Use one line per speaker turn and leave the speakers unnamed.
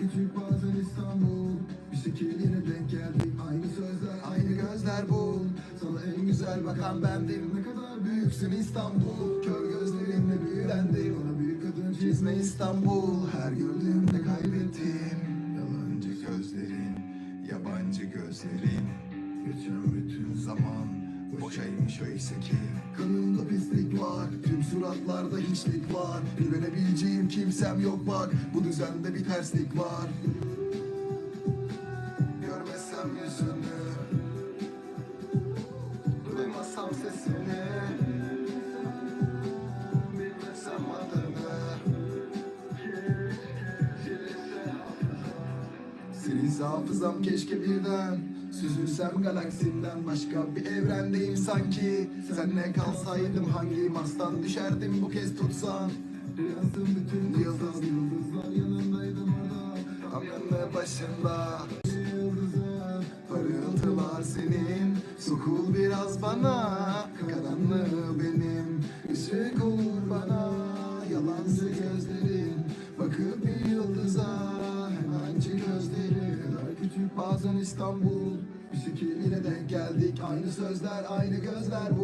küçük bazen İstanbul. Bir şekil denk geldik Aynı sözler aynı gözler bul Sana en güzel bakan bendim. Ne kadar büyüksün İstanbul. Kör gözlerinle büyülendim. Bana büyük kadın çizme İstanbul. Her gördüğümde kaybettim. Yalancı gözlerin Yabancı gözlerin. Geçen bütün zaman Boşaymış oysa ki Kanımda pislik var Tüm suratlarda hiçlik var. Güvenebileceğim kimsem yok bak Bu düzende bir terslik var. Görmesem yüzünü Duymasam sesini Silinse hafızam keşke birden. Süzülsem galaksinden başka bir evrendeyim sanki. Senle kalsaydım hangi Mars'tan düşerdim bu kez tutsan? Yazdım bütün yıldız Yıldızlar yanındaydım orada. Tam başında Parıltılar senin Sokul biraz bana. Karanlığı benim Işık olur bana. Yalancı gözlerin Bakıp bir yıldıza Hemenci gözleri kadar küçük bazen İstanbul. Bir şekil yine denk geldik Aynı sözler aynı gözler